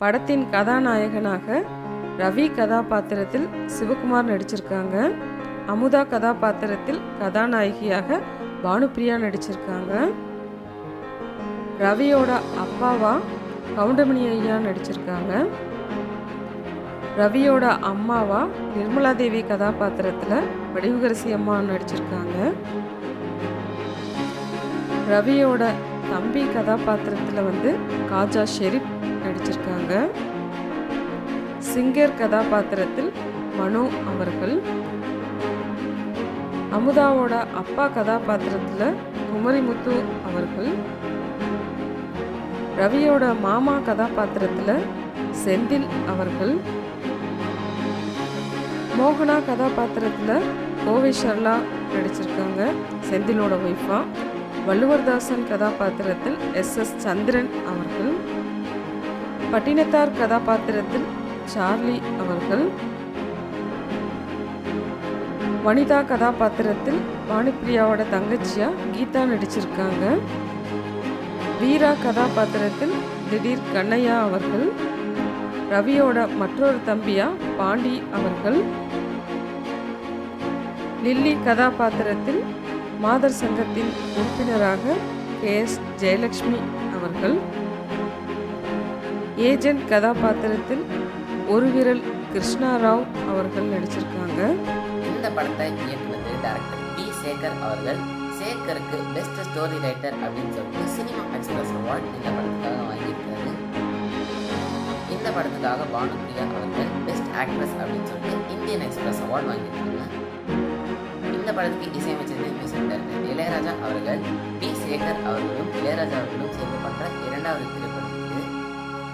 படத்தின் கதாநாயகனாக ரவி கதாபாத்திரத்தில் சிவகுமார் நடிச்சிருக்காங்க. அமுதா கதாபாத்திரத்தில் கதாநாயகியாக பானுப்பிரியா நடிச்சிருக்காங்க. ரவியோட அப்பாவா கவுண்டமணி ஐயா நடிச்சிருக்காங்க. ரவியோட அம்மாவா நிர்மலா தேவி கதாபாத்திரத்தில் வடிவுகரசி அம்மா நடிச்சிருக்காங்க. ரவியோட தம்பி கதாபாத்திரத்தில் வந்து காஜா ஷெரீப் நடிச்சிருக்காங்க. சிங்கர் கதாபாத்திரத்தில் மனோ அவர்கள். அமுதாவோட அப்பா கதாபாத்திரத்தில் குமரிமுத்து அவர்கள். ரவியோட மாமா கதாபாத்திரத்தில் செந்தில் அவர்கள். மோகனா கதாபாத்திரத்தில் கோவை ஷர்லா நடிச்சிருக்காங்க செந்திலோட ஒய்ஃபா வள்ளுவர்தாசன் கதாபாத்திரத்தில் எஸ் எஸ் சந்திரன் அவர்கள். பட்டினத்தார் கதாபாத்திரத்தில் சார்லி அவர்கள் வனிதா கதாபாத்திரத்தில் வாணிப்பிரியாவோட தங்கச்சியா கீதா நடிச்சிருக்காங்க. வீரா கதாபாத்திரத்தில் திடீர் கண்ணையா அவர்கள் ரவியோட மற்றொரு தம்பியா பாண்டி அவர்கள். லில்லி கதாபாத்திரத்தில் மாதர் சங்கத்தின் உறுப்பினராக கே எஸ் ஜெயலட்சுமி அவர்கள். ஏஜென்ட் கதாபாத்திரத்தில் ஒரு விரல் கிருஷ்ணாராவ் அவர்கள் நடிச்சிருக்காங்க. இந்த படத்தை இயக்குனது டேரக்டர் பி சேகர் அவர்கள். சேகருக்கு பெஸ்ட் ஸ்டோரி ரைட்டர் அப்படின்னு சொல்லிட்டு சினிமா எக்ஸ்பிரஸ் அவார்ட் இந்த படத்துக்காக வாங்கியிருக்காரு. இந்த படத்துக்காக பானுப்பிரியா அவர்கள் பெஸ்ட் ஆக்ட்ரஸ் அப்படின்னு சொல்லிட்டு இந்தியன் எக்ஸ்பிரஸ் அவார்ட் வாங்கியிருக்காங்க. இந்த படத்துக்கு இசையமைச்சது மியூசிக் டைரக்டர் இளையராஜா அவர்கள். பி சேகர் அவர்களும் இளையராஜா அவர்களும் சேர்ந்து பண்ற இரண்டாவது